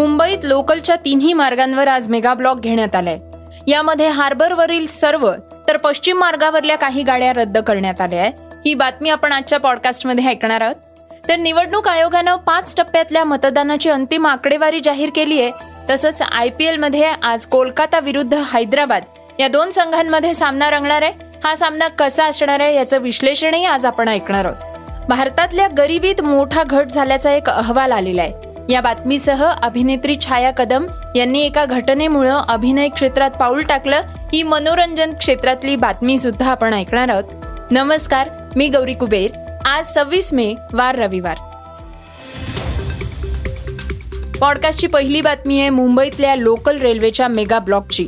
मुंबईत लोकलच्या तिन्ही मार्गांवर आज मेगा ब्लॉक घेण्यात आलाय. यामध्ये हार्बरवरील सर्व तर पश्चिम मार्गावरल्या काही गाड्या रद्द करण्यात आल्या आहेत. ही बातमी आपण आजच्या पॉडकास्टमध्ये ऐकणार आहोत. तर निवडणूक आयोगानं पाच टप्प्यातल्या मतदानाची अंतिम आकडेवारी जाहीर केली आहे. तसंच आय पी एलमध्ये आज कोलकाता विरुद्ध हैदराबाद या दोन संघांमध्ये सामना रंगणार आहे. हा सामना कसा असणार आहे याचं विश्लेषणही आज आपण ऐकणार आहोत. भारतातल्या गरिबीत मोठा घट झाल्याचा एक अहवाल आलेला आहे. या बातमीसह अभिनेत्री छाया कदम यांनी एका घटनेमुळं अभिनय क्षेत्रात पाऊल टाकलं ही मनोरंजन क्षेत्रातली बातमी सुद्धा आपण ऐकणार आहोत. नमस्कार मी गौरी कुबेर. आज सव्वीस मे वार रविवार. पॉडकास्टची पहिली बातमी आहे मुंबईतल्या लोकल रेल्वेच्या मेगा ब्लॉकची.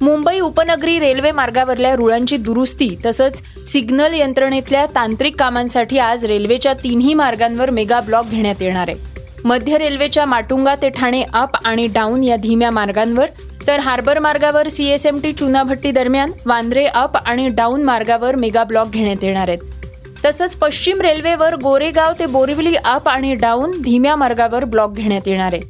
मुंबई उपनगरी रेल्वे मार्गावरल्या रुळांची दुरुस्ती तसंच सिग्नल यंत्रणेतल्या तांत्रिक कामांसाठी आज रेल्वेच्या तिन्ही मार्गांवर मेगा ब्लॉक घेण्यात येणार आहे. मध्य रेल्वेच्या माटुंगा ते ठाणे अप आणि डाऊन या धीम्या मार्गांवर तर हार्बर मार्गावर सीएसएमटी चुनाभट्टी दरम्यान वांद्रे अप आणि डाऊन मार्गावर मेगा ब्लॉक घेण्यात येणार आहेत. तसंच पश्चिम रेल्वेवर गोरेगाव ते बोरिवली अप आणि डाऊन धीम्या मार्गावर ब्लॉक घेण्यात येणार आहे.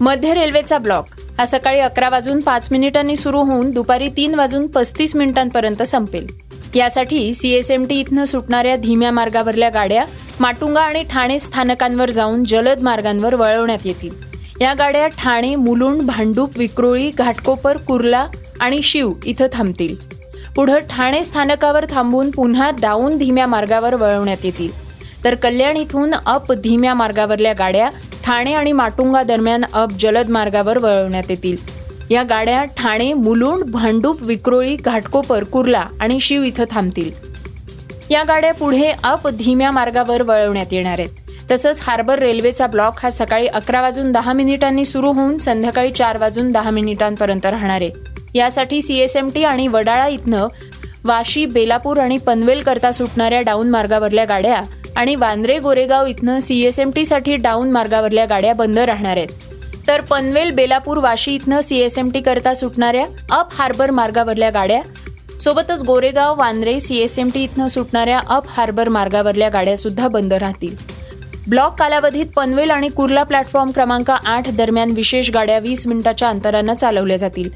मध्य रेल्वेचा ब्लॉक हा सकाळी अकरा वाजून पाच मिनिटांनी सुरू होऊन दुपारी तीन वाजून पस्तीस मिनिटांपर्यंत संपेल. यासाठी सीएसएमटी इथनं सुटणाऱ्या धीम्या मार्गावरल्या गाड्या माटुंगा आणि ठाणे स्थानकांवर जाऊन जलद मार्गांवर वळवण्यात येतील. या गाड्या ठाणे मुलुंड भांडूप विक्रोळी घाटकोपर कुर्ला आणि शिव इथं थांबतील. पुढं ठाणे स्थानकावर थांबून पुन्हा डाऊन धीम्या मार्गावर वळवण्यात येतील. तर कल्याण इथून अप धीम्या मार्गावरल्या गाड्या ठाणे आणि माटुंगा दरम्यान अप जलद मार्गावर वळवण्यात येतील. या गाड्या ठाणे मुलुंड भांडूप विक्रोळी घाटकोपर कुर्ला आणि शिव इथं थांबतील. या गाड्या पुढे अप धीम्या मार्गावर वळवण्यात येणार आहेत. तसंच हार्बर रेल्वेचा ब्लॉक हा सकाळी अकरा वाजून दहा मिनिटांनी सुरू होऊन संध्याकाळी चार वाजून दहा मिनिटांपर्यंत राहणार आहे. यासाठी सीएसएमटी आणि वडाळा इथनं वाशी बेलापूर आणि पनवेल करता सुटणाऱ्या डाऊन मार्गावरल्या गाड्या आणि वांद्रे गोरेगाव इथनं सीएसएमटीसाठी डाऊन मार्गावरल्या गाड्या बंद राहणार आहेत. तर पनवेल बेलापूर वाशी इथनं सीएसएमटी करता सुटणाऱ्या अप हार्बर मार्गावरल्या गाड्या. सोबतच गोरेगाव वांद्रे सीएसएमटी इथनं सुटणाऱ्या अप हार्बर मार्गावरल्या गाड्या सुद्धा बंद राहतील. ब्लॉक कालावधीत पनवेल आणि कुर्ला प्लॅटफॉर्म क्रमांक आठ दरम्यान विशेष गाड्या वीस मिनिटाच्या अंतरानं चालवल्या जातील.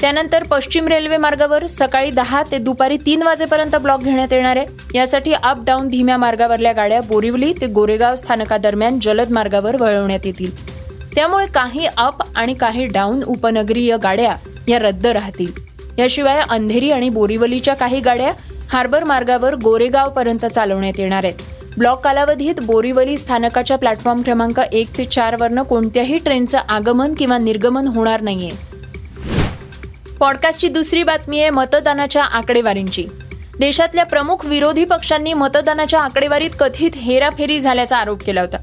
त्यानंतर पश्चिम रेल्वे मार्गावर सकाळी दहा ते दुपारी तीन वाजेपर्यंत ब्लॉक घेण्यात येणार आहे. यासाठी अप डाऊन धीम्या मार्गावरल्या गाड्या बोरिवली ते गोरेगाव स्थानकादरम्यान जलद मार्गावर वळवण्यात येतील. त्यामुळे काही अप आणि काही डाऊन उपनगरीय गाड्या या रद्द राहतील. याशिवाय अंधेरी आणि बोरिवलीच्या काही गाड्या हार्बर मार्गावर गोरेगाव पर्यंत चालवण्यात येणार आहेत. ब्लॉक कालावधीत बोरीवली स्थानकाच्या प्लॅटफॉर्म क्रमांक एक ते चार वरनं कोणत्याही ट्रेनचं आगमन किंवा निर्गमन होणार नाहीये. पॉडकास्टची दुसरी बातमी आहे मतदानाच्या आकडेवारींची. देशातल्या प्रमुख विरोधी पक्षांनी मतदानाच्या आकडेवारीत कथित हेराफेरी झाल्याचा आरोप केला होता.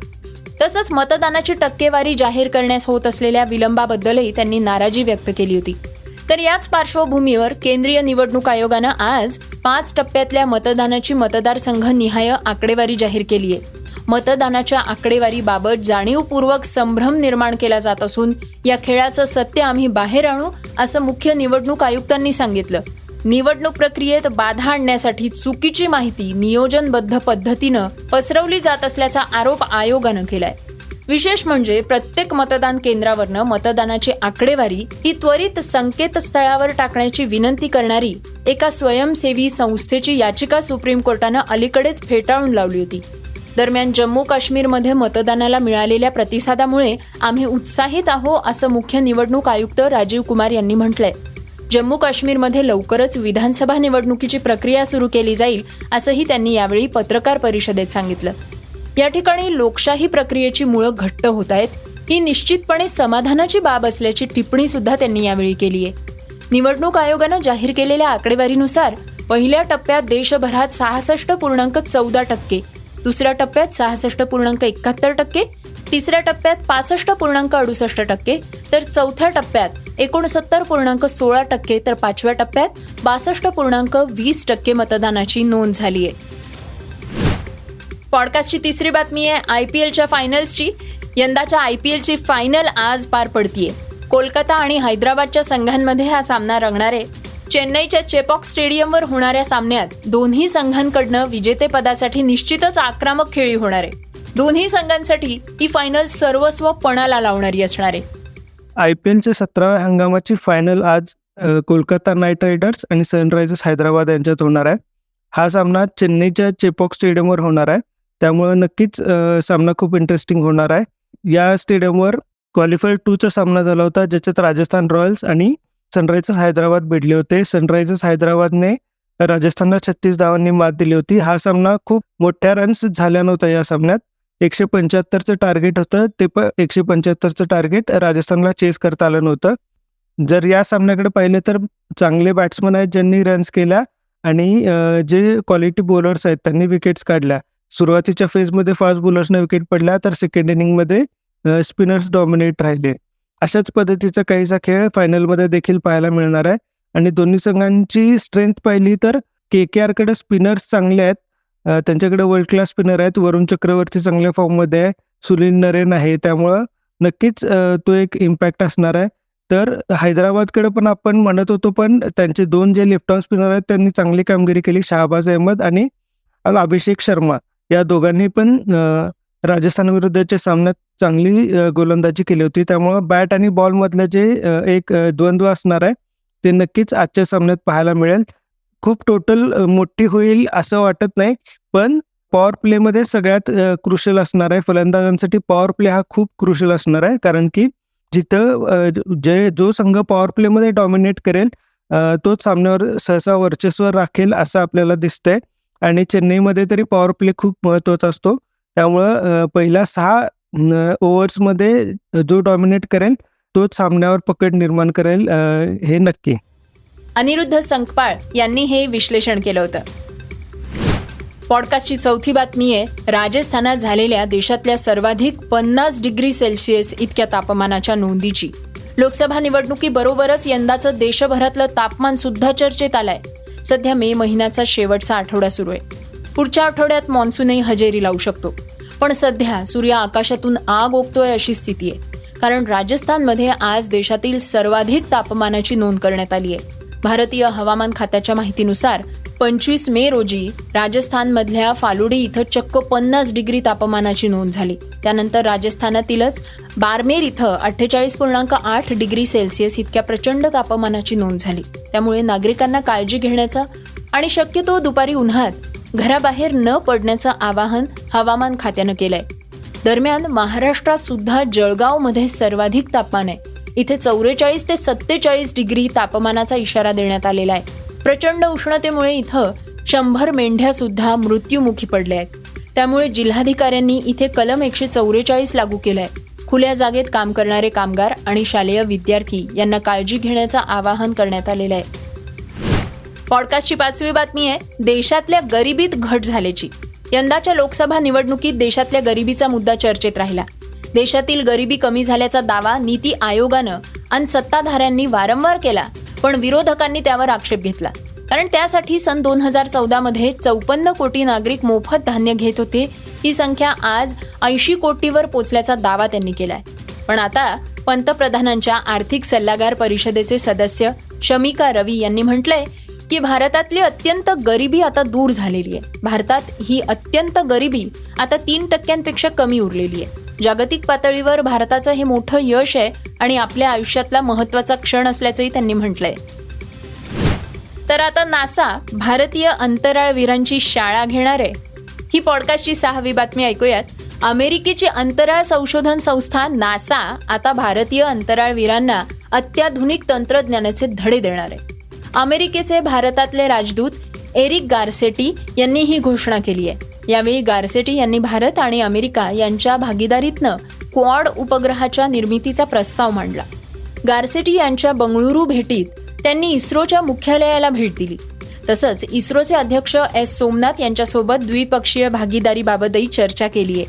तसंच मतदानाची टक्केवारी जाहीर करण्यास होत असलेल्या विलंबाबद्दलही त्यांनी नाराजी व्यक्त केली होती. तर याच पार्श्वभूमीवर केंद्रीय निवडणूक आयोगानं आज पाच टप्प्यातल्या मतदानाची मतदारसंघनिहाय आकडेवारी जाहीर केली आहे. मतदानाच्या आकडेवारीबाबत जाणीवपूर्वक संभ्रम निर्माण केला जात असून या खेळाचं सत्य आम्ही बाहेर आणू असं मुख्य निवडणूक आयुक्तांनी सांगितलं. निवडणूक प्रक्रियेत बाधा आणण्यासाठी चुकीची माहिती नियोजनबद्ध पद्धतीनं पसरवली जात असल्याचा आरोप आयोगानं केलाय. विशेष म्हणजे प्रत्येक मतदान केंद्रावरनं मतदानाची आकडेवारी ही त्वरित संकेतस्थळावर टाकण्याची विनंती करणारी एका स्वयंसेवी संस्थेची याचिका सुप्रीम कोर्टानं अलीकडेच फेटाळून लावली होती. दरम्यान जम्मू काश्मीरमध्ये मतदानाला मिळालेल्या प्रतिसादामुळे आम्ही उत्साहित आहो असं मुख्य निवडणूक आयुक्त राजीव कुमार यांनी म्हटलंय. जम्मू काश्मीरमध्ये लवकरच विधानसभा निवडणुकीची प्रक्रिया सुरू केली जाईल असंही त्यांनी यावेळी पत्रकार परिषदेत सांगितलं. या ठिकाणी लोकशाही प्रक्रियेची मुळं घट्ट होत आहेत. ही निश्चितपणे समाधानाची बाब असल्याची टिप्पणी सुद्धा त्यांनी यावेळी केली आहे. निवडणूक आयोगानं जाहीर केलेल्या आकडेवारीनुसार पहिल्या टप्प्यात देशभरात सहासष्ट पूर्णांक चौदा टक्के दुसऱ्या टप्प्यात सहासष्ट पूर्णांक एकाहत्तर टक्के तिसऱ्या टप्प्यात पासष्ट पूर्णांक अडुसष्ट टक्के तर चौथ्या टप्प्यात एकोणसत्तर पूर्णांक सोळा टक्के तर पाचव्या टप्प्यात बासष्ट पूर्णांक वीस टक्के मतदानाची नोंद झाली आहे. पॉडकास्टची तिसरी बातमी आहे आय पी एलच्या फायनल्सची. यंदाच्या आय पी एलची फायनल आज पार पडतीये. कोलकाता आणि हैदराबादच्या संघांमध्ये हा सामना रंगणार आहे. चेन्नईच्या चेपॉक स्टेडियमवर होणाऱ्या सामन्यात दोन्ही संघांकडनं विजेतेपदासाठी निश्चितच आक्रमक खेळी होणार आहे. दोन्ही संघांसाठी ही फायनल सर्वस्व पणाला लावणारी असणार आहे. आय पी एलच्या सतराव्या हंगामाची फायनल आज कोलकाता नाईट रायडर्स आणि सनरायझर्स हैदराबाद यांच्यात होणार आहे. हा सामना चेन्नईच्या चेपॉक स्टेडियमवर होणार आहे. त्यामुळं नक्कीच सामना खूप इंटरेस्टिंग होणार आहे. या स्टेडियमवर क्वालिफायर टूचा सामना झाला होता ज्याच्यात राजस्थान रॉयल्स आणि सनरायझर्स हैदराबाद भिडले होते. सनरायझर्स हैदराबादने राजस्थानला छत्तीस धावांनी मात दिली होती. हा सामना खूप मोठ्या रन्स झाल्या नव्हता या सामन्यात. एकशे पंच्याहत्तरचं टार्गेट होतं. ते पण एकशे पंच्याहत्तरचं टार्गेट राजस्थानला चेस करता आलं नव्हतं. जर या सामन्याकडे पाहिलं तर चांगले बॅट्समन आहेत ज्यांनी रन्स केल्या आणि जे क्वालिटी बॉलर्स आहेत त्यांनी विकेट्स काढल्या. सुरुवातीच्या फेजमध्ये फास्ट बॉलर्सनं विकेट पडल्या तर सेकंड इनिंगमध्ये स्पिनर्स डॉमिनेट राहिले. अशाच पद्धतीचा काहीसा खेळ फायनलमध्ये देखील पाहायला मिळणार आहे. आणि दोन्ही संघांची स्ट्रेंथ पाहिली तर के के आरकडे स्पिनर्स चांगले आहेत. त्यांच्याकडे वर्ल्ड क्लास स्पिनर आहेत. वरुण चक्रवर्ती चांगल्या फॉर्ममध्ये आहे. सुनील नरेन आहे. त्यामुळं नक्कीच तो एक इम्पॅक्ट असणार आहे. तर हैदराबादकडे पण आपण म्हणत होतो पण त्यांचे दोन जे लेफ्टॉन स्पिनर आहेत त्यांनी चांगली कामगिरी केली. शहाबाज अहमद आणि अभिषेक शर्मा. या दोघांनी पण राजस्थान विरुद्धच्या सामन्यात चांगली गोलंदाजी केली होती. त्यामुळं बॅट आणि बॉलमधलं जे एक द्वंद्व असणार आहे ते नक्कीच आजच्या सामन्यात पाहायला मिळेल. खूप टोटल मोठी होईल असं वाटत नाही. पण पॉवर प्लेमध्ये सगळ्यात क्रुशल असणार आहे फलंदाजांसाठी. पॉवर प्ले हा खूप क्रुशल असणार आहे. कारण की जिथं जे जो संघ पॉवर प्लेमध्ये डॉमिनेट करेल तोच सामन्यावर सहसा वर्चस्व राखेल असं आपल्याला दिसतंय. आणि चेन्नईमध्ये तरी पॉवर प्ले खूप महत्त्वाचा असतो. त्यामुळं पहिल्या सहा ओव्हर्समध्ये जो डॉमिनेट करेल तोच सामन्यावर पकड निर्माण करेल हे नक्की. अनिरुद्ध संकपाळ यांनी हे विश्लेषण केलं होतं. पॉडकास्टची चौथी बातमी आहे राजस्थानात झालेल्या देशातल्या सर्वाधिक पन्नास डिग्री सेल्सिअस इतक्या तापमानाच्या नोंदीची. लोकसभा निवडणुकीबरोबरच यंदाचं देशभरातलं तापमान सुद्धा चर्चेत आलंय. सध्या मे महिन्याचा शेवटचा आठवडा सुरू आहे. पुढच्या आठवड्यात मान्सूनही हजेरी लावू शकतो. पण सध्या सूर्य आकाशातून आग ओकतोय अशी स्थिती आहे. कारण राजस्थानमध्ये आज देशातील सर्वाधिक तापमानाची नोंद करण्यात आली आहे. भारतीय हवामान खात्याच्या माहितीनुसार पंचवीस मे रोजी राजस्थानमधल्या फालुडी इथं चक्क पन्नास डिग्री तापमानाची नोंद झाली. त्यानंतर राजस्थानातीलच बारमेर इथं अठ्ठेचाळीस पूर्णांक आठ डिग्री सेल्सिअस इतक्या प्रचंड तापमानाची नोंद झाली. त्यामुळे नागरिकांना काळजी घेण्याचं आणि शक्यतो दुपारी उन्हात घराबाहेर न पडण्याचं आवाहन हवामान खात्यानं केलंय. दरम्यान महाराष्ट्रात सुद्धा जळगावमध्ये सर्वाधिक तापमान आहे. इथे चौवेचाळीस ते सत्तेचाळीस डिग्री तापमानाचा इशारा देण्यात आलेला आहे. प्रचंड उष्णतेमुळे इथं शंभर मेंढ्या सुद्धा मृत्युमुखी पडल्या आहेत. त्यामुळे जिल्हाधिकाऱ्यांनी इथे कलम एकशे चौवेचाळीस लागू केलंय. खुल्या जागेत काम करणारे कामगार आणि शालेय विद्यार्थी यांना काळजी घेण्याचं आवाहन करण्यात आलेलं आहे. पॉडकास्टची पाचवी बातमी आहे देशातल्या गरिबीत घट झाल्याची. यंदाच्या लोकसभा निवडणुकीत देशातल्या गरिबीचा मुद्दा चर्चेत राहिला. देशातील गरिबी कमी झाल्याचा दावा नीती आयोगानं आणि सत्ताधाऱ्यांनी वारंवार केला पण विरोधकांनी त्यावर आक्षेप घेतला. कारण त्यासाठी सन दोन हजार चौदा मध्ये चौपन्न कोटी नागरिक मोफत धान्य घेत होते ही संख्या आज ऐंशी कोटीवर पोचल्याचा दावा त्यांनी केलाय. पण आता पंतप्रधानांच्या आर्थिक सल्लागार परिषदेचे सदस्य शमिका रवी यांनी म्हटलंय की भारतातली अत्यंत गरिबी आता दूर झालेली आहे. भारतात ही अत्यंत गरिबी आता तीन टक्क्यांपेक्षा कमी उरलेली आहे. जागतिक पातळीवर भारताचं हे मोठं यश आहे आणि आपल्या आयुष्यातला महत्त्वाचा क्षण असल्याचंही त्यांनी म्हटलंय. तर आता नासा भारतीय अंतराळवीरांची शाळा घेणार आहे. ही पॉडकास्टची सहावी बातमी ऐकूयात. अमेरिकेची अंतराळ संशोधन संस्था नासा आता भारतीय अंतराळवीरांना अत्याधुनिक तंत्रज्ञानाचे धडे देणार आहे. अमेरिकेचे भारतातले राजदूत एरिक गार्सेटी यांनी ही घोषणा केली आहे. यावेळी गारसेटी यांनी भारत आणि अमेरिका यांच्या भागीदारीतनं क्वाड उपग्रहाच्या निर्मितीचा प्रस्ताव मांडला. गारसेटी यांच्या बंगळुरू भेटीत त्यांनी इस्रोच्या मुख्यालयाला भेट दिली. तसंच इस्रोचे अध्यक्ष एस सोमनाथ यांच्यासोबत द्विपक्षीय भागीदारीबाबतही चर्चा केली आहे.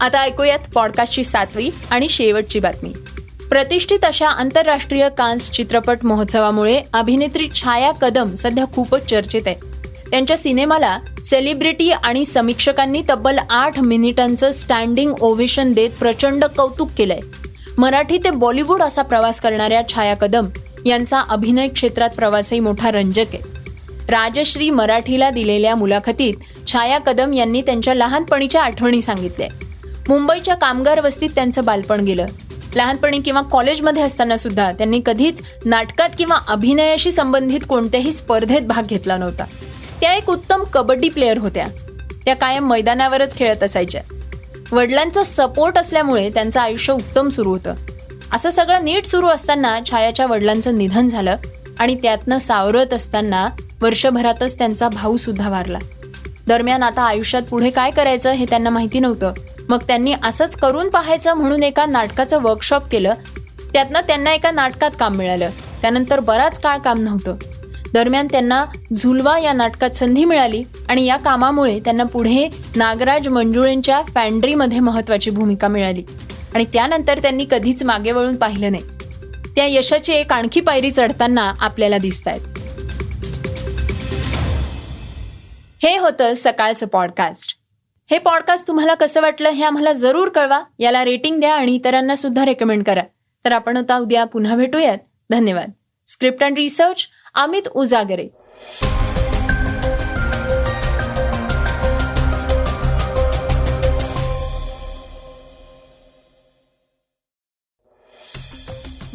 आता ऐकूयात पॉडकास्टची सातवी आणि शेवटची बातमी. प्रतिष्ठित अशा आंतरराष्ट्रीय कान्स चित्रपट महोत्सवामुळे अभिनेत्री छाया कदम सध्या खूपच चर्चेत आहे. त्यांच्या सिनेमाला सेलिब्रिटी आणि समीक्षकांनी तब्बल आठ मिनिटांचं स्टँडिंग ओव्हेशन देत प्रचंड कौतुक केलंय. मराठी ते बॉलिवूड असा प्रवास करणाऱ्या छाया कदम यांचा अभिनय क्षेत्रात प्रवासही मोठा रंजक आहे. राजश्री मराठीला दिलेल्या मुलाखतीत छाया कदम यांनी त्यांच्या लहानपणीच्या आठवणी सांगितल्या. मुंबईच्या कामगार वस्तीत त्यांचं बालपण गेलं. लहानपणी किंवा कॉलेजमध्ये असताना सुद्धा त्यांनी कधीच नाटकात किंवा अभिनयाशी संबंधित कोणत्याही स्पर्धेत भाग घेतला नव्हता. त्या एक उत्तम कबड्डी प्लेअर होत्या. त्या कायम मैदानावरच खेळत असायच्या. वडिलांचा सपोर्ट असल्यामुळे त्यांचं आयुष्य उत्तम सुरू होतं. असं सगळं नीट सुरू असताना छायाच्या वडिलांचं निधन झालं आणि त्यातनं सावरत असताना वर्षभरातच त्यांचा भाऊ सुद्धा वारला. दरम्यान आता आयुष्यात पुढे काय करायचं हे त्यांना माहिती नव्हतं. मग त्यांनी असंच करून पाहायचं म्हणून एका नाटकाचं वर्कशॉप केलं. त्यातनं त्यांना एका नाटकात काम मिळालं. त्यानंतर बराच काळ काम नव्हतं. दरम्यान त्यांना झुलवा या नाटकात संधी मिळाली आणि या कामामुळे त्यांना पुढे नागराज मंजुळेंच्या फॅन्ड्रीमध्ये महत्वाची भूमिका मिळाली. आणि त्यानंतर त्यांनी कधीच मागे वळून पाहिलं नाही. त्या यशाची एक आणखी पायरी चढताना आपल्याला दिसत आहेत हे होतं सकाळचं पॉडकास्ट. हे पॉडकास्ट तुम्हाला कसं वाटलं हे आम्हाला जरूर कळवा. याला रेटिंग द्या आणि इतरांना सुद्धा रेकमेंड करा. तर आपण आता उद्या पुन्हा भेटूयात. धन्यवाद. Script and research Amit Ujagare.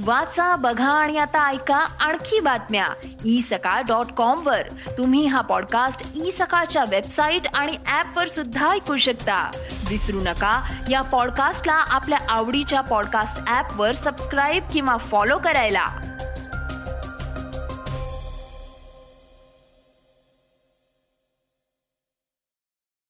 वाचा बघा आणि आता ऐका आणखी बातम्या. ई सकाळ डॉट कॉम वर. तुम्ही हा पॉडकास्ट ई सकाळच्या वेबसाईट आणि ऍप वर सुद्धा ऐकू शकता. विसरू नका या पॉडकास्टला आपल्या आवडीच्या पॉडकास्ट ऍप वर सबस्क्राईब किंवा फॉलो करायला.